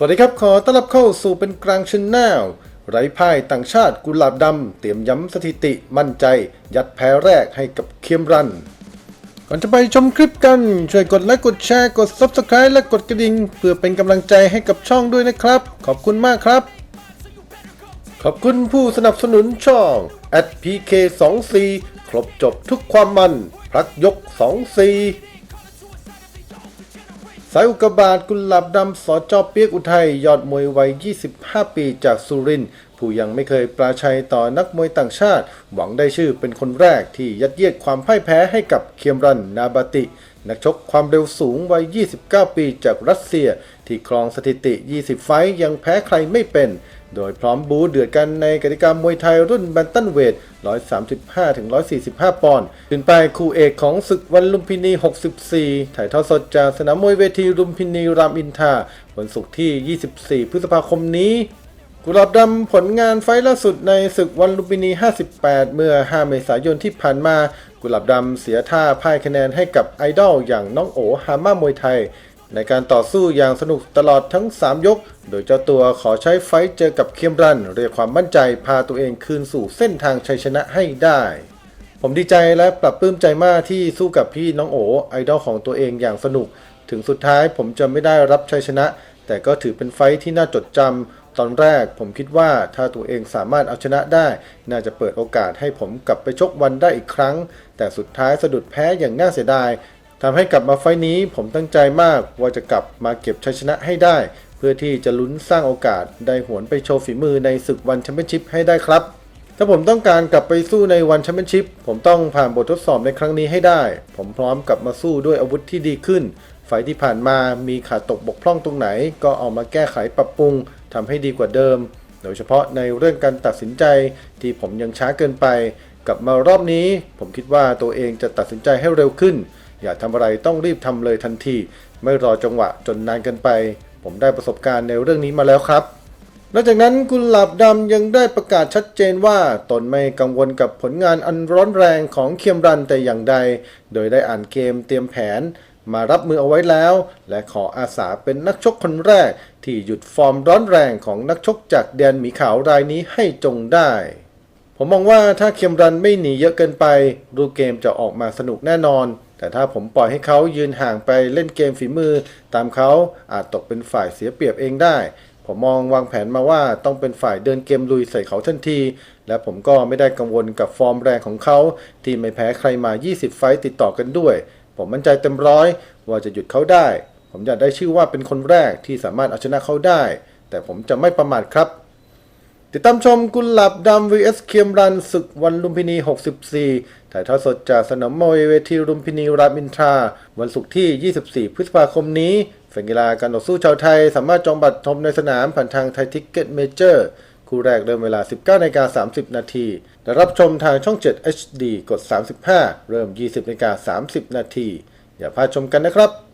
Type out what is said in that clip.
สวัสดีครับ ขอต้อนรับเข้าสู่เป็นกลางชนแนลไร้พ่ายต่างชาติกุหลาบดำ เตรียมย้ำสถิติมั่นใจ ยัดแพ้แรกให้กับเคียมรัน ก่อนจะไปชมคลิปกัน ช่วยกดไลค์กดแชร์กด Subscribe และกดกระดิ่ง เพื่อเป็นกำลังใจให้กับช่องด้วยนะครับ ขอบคุณมากครับ ขอบคุณผู้สนับสนุนช่อง @pk24 ครบจบทุกความมันพักยก 24 สายอุกกาบาตกุหลาบดำสอจอเปียกอุทัยยอดมวยวัย 25 ปีจากสุรินทร์ผู้ยังไม่เคยปราชัยต่อนักมวยต่างชาติ หวังได้ชื่อเป็นคนแรกที่ยัดเยียดความพ่ายแพ้ให้กับเคียมรันนาบาติ นักชกความเร็วสูงวัย 29 ปีจากรัสเซีย ที่ครองสถิติ 20 ไฟยังแพ้ใครไม่เป็น โดยพร้อมบูเดือดกันในกติกามวยไทยรุ่นแบนตันเวท 135-145 ปอนด์ขึ้นไปคู่เอกของศึกวันลุมพินี 64 ถ่ายทอดสดจากสนามมวยเวทีลุมพินีรามอินทราวันศุกร์ที่ 24 พฤษภาคมนี้ กุหลาบดำผลงานไฟล์ล่าสุดในศึกวันลุมพินี 58 เมื่อ 5 เมษายนที่ผ่านมา กุหลาบดำเสียท่าพ่ายคะแนนให้กับไอดอลอย่างน้องโอฮาม่ามวยไทย ในการต่อสู้อย่างสนุกตลอดทั้ง 3 ยก โดยเจ้าตัวขอใช้ไฟเจอกับเคียมรัน เรียกความมั่นใจพาตัวเองคืนสู่เส้นทางชัยชนะให้ได้ ผมดีใจและปรับปลื้มใจมากที่สู้กับพี่น้องโอไอดอลของตัวเองอย่างสนุก ถึงสุดท้ายผมจะไม่ได้รับชัยชนะ แต่ก็ถือเป็นไฟที่น่าจดจำตอนแรกผมคิดว่าถ้าตัวเองสามารถเอาชนะได้ น่าจะเปิดโอกาสให้ผมกลับไปชกวันได้อีกครั้ง แต่สุดท้ายสะดุดแพ้อย่างน่าเสียดาย ทำให้กลับมาไฟท์นี้ผมตั้งใจมากว่าจะกลับมาเก็บชัยชนะให้ได้ เพื่อที่จะลุ้นสร้างโอกาสได้หวนไปโชว์ฝีมือในศึกวันแชมเปี้ยนชิพให้ได้ครับ ถ้าผมต้องการกลับไปสู้ในวันแชมเปี้ยนชิพผมต้องผ่านบททดสอบในครั้งนี้ให้ได้ ผมพร้อมกลับมาสู้ด้วยอาวุธที่ดีขึ้นไฟที่ผ่านมามีขาดตกบกพร่องตรงไหน ก็เอามาแก้ไขปรับปรุงทำให้ดีกว่าเดิม โดยเฉพาะในเรื่องการตัดสินใจที่ผมยังช้าเกินไป กลับมารอบนี้ ผมคิดว่าตัวเองจะตัดสินใจให้เร็วขึ้น อย่าทำอะไรต้องรีบทำเลยทันที ไม่รอจังหวะจนนานเกินไป ผมได้ประสบการณ์ในเรื่องนี้มาแล้วครับนอกจากนั้นกุณหลาบดำยังได้ประกาศชัดเจนว่าตนไม่กังวลกับผลงานอันร้อนแรงของเคียมรันแต่อย่างใด โดยได้อ่านเกมเตรียมแผน มารับมือเอาไว้แล้ว และขออาสาเป็นนักชกคนแรก ที่หยุดฟอร์มร้อนแรงของนักชกจากแดนหมีขาวรายนี้ให้จงได้ ผมมองว่าถ้าเคียมรันไม่หนีเยอะเกินไป รูปเกมจะออกมาสนุกแน่นอน แต่ถ้าผมปล่อยให้เขายืนห่างไปเล่นเกมฝีมือ ตามเขาอาจตกเป็นฝ่ายเสียเปรียบเองได้ ผมมองวางแผนมาว่าต้องเป็นฝ่ายเดินเกมลุยใส่เขาทันที และผมก็ไม่ได้กังวลกับฟอร์มแรงของเขาที่ไม่แพ้ใครมา 20 ไฟต์ติดต่อกันด้วย ผมมั่นใจเต็มร้อยว่าจะหยุดเขาได้ ผมอยากได้ชื่อว่าเป็นคนแรกที่สามารถเอาชนะเขาได้ แต่ผมจะไม่ประมาทครับ ติดตามชมกุหลาบดำ vs เคียมรันศึกวันลุมพินี 64 ถ่ายทอดสดจากสนามมวยเวทีลุมพินีรามอินทรา วันศุกร์ที่ 24 พฤษภาคมนี้แฟนกีฬาการต่อสู้ชาวไทย สามารถจองบัตรชมในสนามผ่านทางไทยทิกเก็ตเมเจอร์คู่แรกเริ่มเวลา 19นาฬิกา30 นาทีและรับชมทางช่อง 7 HD กด 35 เริ่ม 20นาฬิกา30 นาทีอย่าพลาดชมกันนะครับ